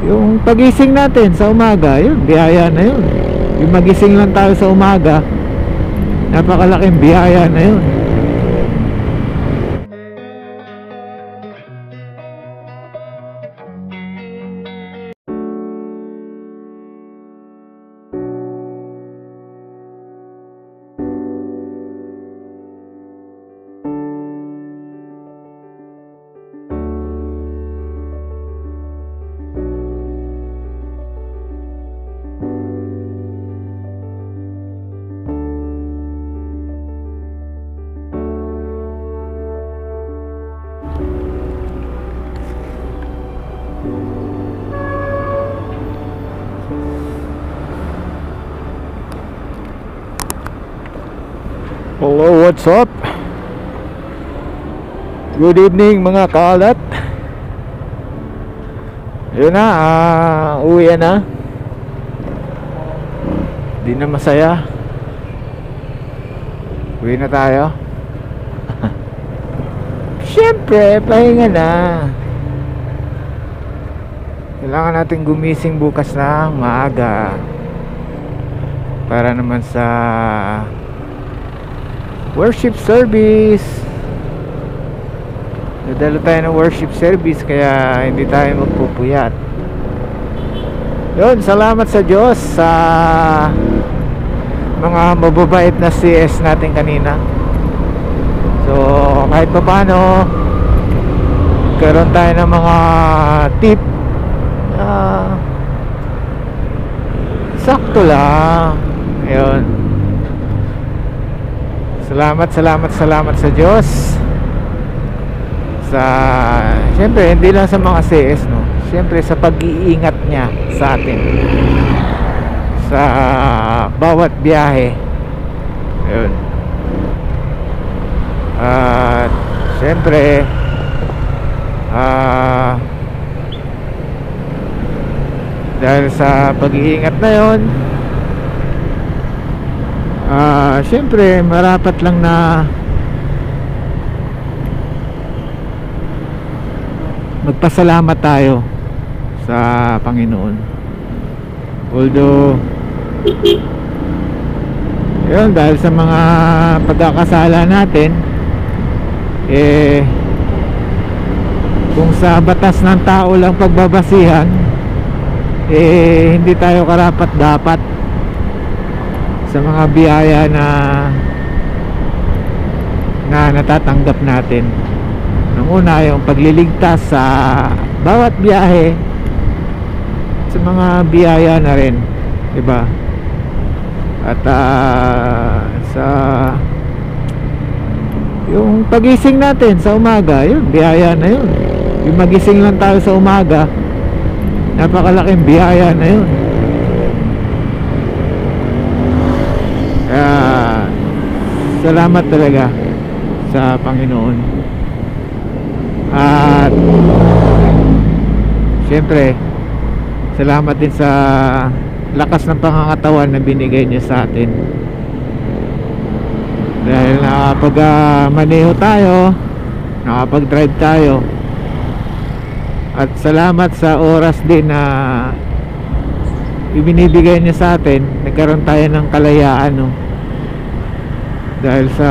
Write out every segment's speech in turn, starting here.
Yung pagising natin sa umaga, yun, biyaya na yun. Yung magising lang tayo sa umaga, napakalaking biyaya na yun. Hello, what's up? Good evening mga kalat. Yun na, ah, uwi na. Di na masaya. Uwi na tayo. Siyempre, pahinga na. Kailangan natin gumising bukas na maaga Para naman sa worship service. Nadalo tayo ng worship service kaya hindi tayo magpupuyat. Yun salamat sa Diyos sa mga mababait na CS natin kanina. So kahit pa paano karoon tayo ng mga tip na sakto lang. Ayun Salamat, salamat, salamat sa Diyos. Sa Siyempre, hindi lang sa mga CS, no. Siyempre sa pag-iingat niya sa atin. Sa bawat biyahe. Ayun. At siyempre ah dahil sa pag-iingat na 'yon, Ah, syempre marapat lang na magpasalamat tayo sa Panginoon. Although yun dahil sa mga pagkakasala natin eh kung sa batas ng tao lang pagbabasihan eh hindi tayo karapat dapat sa mga biyaya na na natatanggap natin. Ang una yung pagliligtas sa bawat biyahe sa mga biyaya na rin, 'di ba? At ah, sa yung pagising natin sa umaga, yun, biyaya na yun. Yung magising lang tayo sa umaga, napakalaking biyaya na yun. Kaya salamat talaga sa Panginoon. At siyempre, salamat din sa lakas ng pangangatawan na binigay niya sa atin. Dahil nakapag uh, maneho tayo, nakapag-drive tayo. At salamat sa oras din na ibinibigay niya sa atin nagkaroon tayo ng kalayaan no? Dahil sa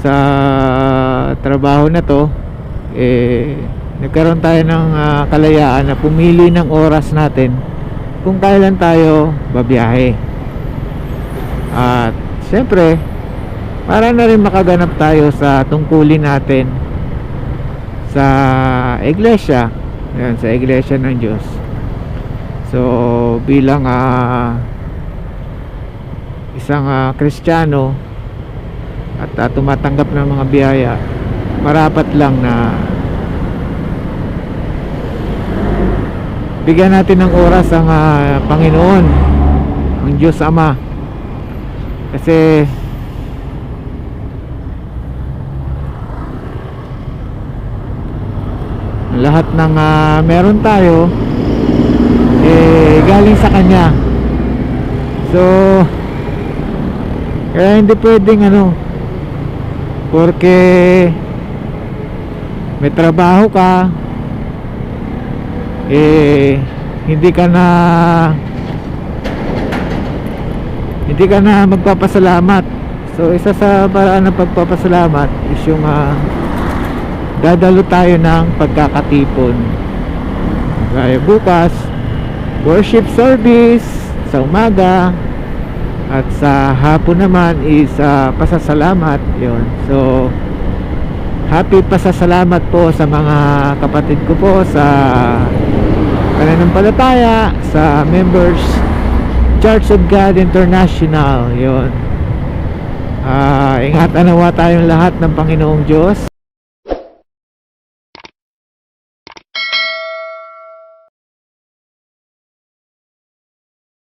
sa trabaho na to eh nagkaroon tayo ng ah, kalayaan na pumili ng oras natin kung kailan tayo babiyahe. At syempre para na rin makaganap tayo sa tungkulin natin sa iglesia. Yan, sa iglesia ng Diyos. So bilang ah, isang ah, Kristiyano at ah, tumatanggap ng mga biyaya, marapat lang na bigyan natin ng oras ang ah, Panginoon, ang Diyos Ama. Kasi lahat ng ah, meron tayo eh galing sa kanya so kaya hindi pwedeng ano porque may trabaho ka eh hindi ka na hindi ka na magpapasalamat. So isa sa paraan ng pagpapasalamat is yung ah, dadalo tayo ng pagkakatipon. Gaya bukas worship service sa umaga at sa hapon naman is ah, pasasalamat. Yon so happy pasasalamat po sa mga kapatid ko po sa pananampalataya sa members Church of God International. Yon Ah, ingatan nawa tayong lahat ng Panginoong Diyos